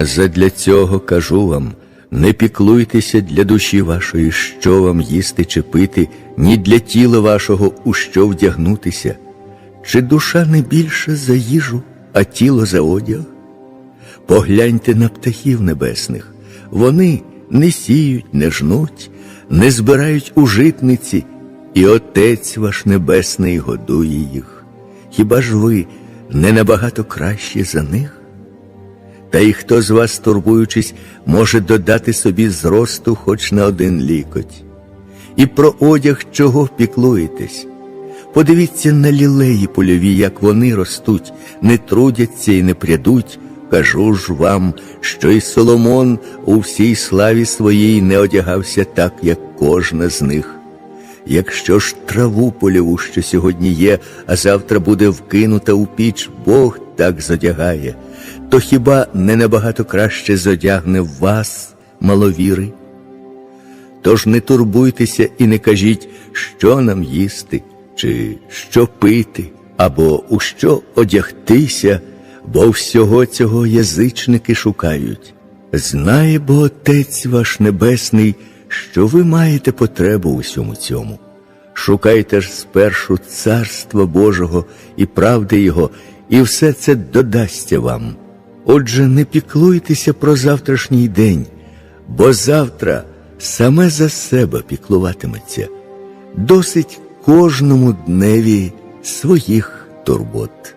Задля цього кажу вам, не піклуйтеся для душі вашої, що вам їсти чи пити, ні для тіла вашого, у що вдягнутися. Чи душа не більше за їжу, а тіло за одяг? Погляньте на птахів небесних. Вони не сіють, не жнуть, не збирають у житниці, і Отець ваш Небесний годує їх. Хіба ж ви не набагато кращі за них? Та й хто з вас, турбуючись, може додати собі зросту хоч на один лікоть? І про одяг чого піклуєтесь? Подивіться на лілеї польові, як вони ростуть, не трудяться і не прядуть. Кажу ж вам, що й Соломон у всій славі своїй не одягався так, як кожна з них. Якщо ж траву польову, що сьогодні є, а завтра буде вкинута у піч, Бог так зодягає, то хіба не набагато краще зодягне вас, маловіри? Тож не турбуйтеся і не кажіть, що нам їсти, чи що пити, або у що одягтися, бо всього цього язичники шукають. Знає бо Отець ваш Небесний, що ви маєте потребу у всьому цьому. Шукайте ж спершу Царства Божого і правди Його, і все це додасться вам. Отже, не піклуйтеся про завтрашній день, бо завтра саме за себе піклуватиметься. Досить кожному дневі своїх турбот.